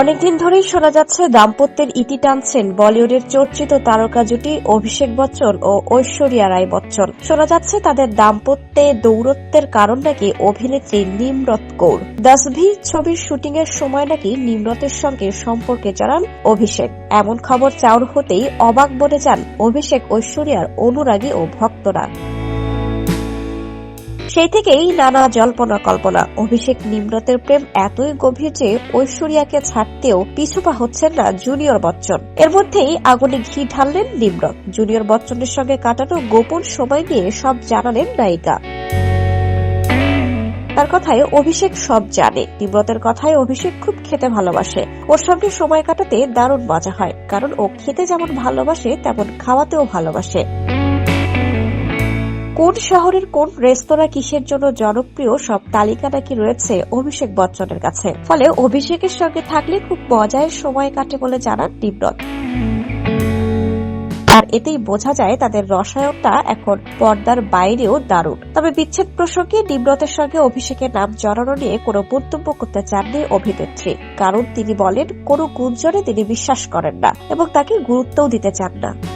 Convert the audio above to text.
অনেকদিন ধরেই শোনা যাচ্ছে দাম্পত্যের ইতি টানছেন বলিউডের চর্চিত তারকা জুটি অভিষেক বচ্চন ও ঐশ্বরিয়া রায় বচ্চন। শোনা যাচ্ছে তাদের দাম্পত্যে দৌরত্বের কারণ নাকি অভিনেত্রী নিমরত কৌর। দাসভি ছবির শুটিং এর সময় নাকি নিমরতের সঙ্গে সম্পর্কে জানান অভিষেক। এমন খবর চাউর হতেই অবাক বনে যান অভিষেক ঐশ্বরিয়ার অনুরাগী ও ভক্তরা। সেই থেকেই নানা জল্পনা কল্পনা। অভিষেক নিম্রতের প্রেম এতই গভীর যে ঐশ্বরিয়াকে ছাড়তেও পিছুপা হচ্ছেন না জুনিয়র বচ্চন। এর মধ্যেই আগুনে ঘি ঢাললেন নিম্রত জুনিয়র বচ্চনের সঙ্গে কাটানো গোপন সময় নিয়ে সব জানালেন নায়িকা। তার কথায় অভিষেক সব জানে। নিম্রতের কথায় অভিষেক খুব খেতে ভালোবাসে। ওর সঙ্গে সময় কাটাতে দারুণ মজা হয়। কারণ ও খেতে যেমন ভালোবাসে, তেমন খাওয়াতেও ভালোবাসে। কোন শহরের কোন রেস্তোরাঁ কিসের জন্য জনপ্রিয় সব তালিকা নাকি রয়েছে অভিষেক বচ্চনের কাছে? ফলে অভিষেকের সঙ্গে থাকলে খুব মজায় সময় কাটে বলে জানান নিম্রত আর এতেই বোঝা যায় তাদের রসায়নটা এখন পর্দার বাইরেও দারুণ। তবে বিচ্ছেদ প্রসঙ্গে নিম্রতের সঙ্গে অভিষেকের নাম জড়ানো নিয়ে কোনো মন্তব্য করতে চাননি অভিনেত্রী। কারণ তিনি বলেন, কোনো গুঞ্জনে তিনি বিশ্বাস করেন না এবং তাকে গুরুত্বও দিতে চান না।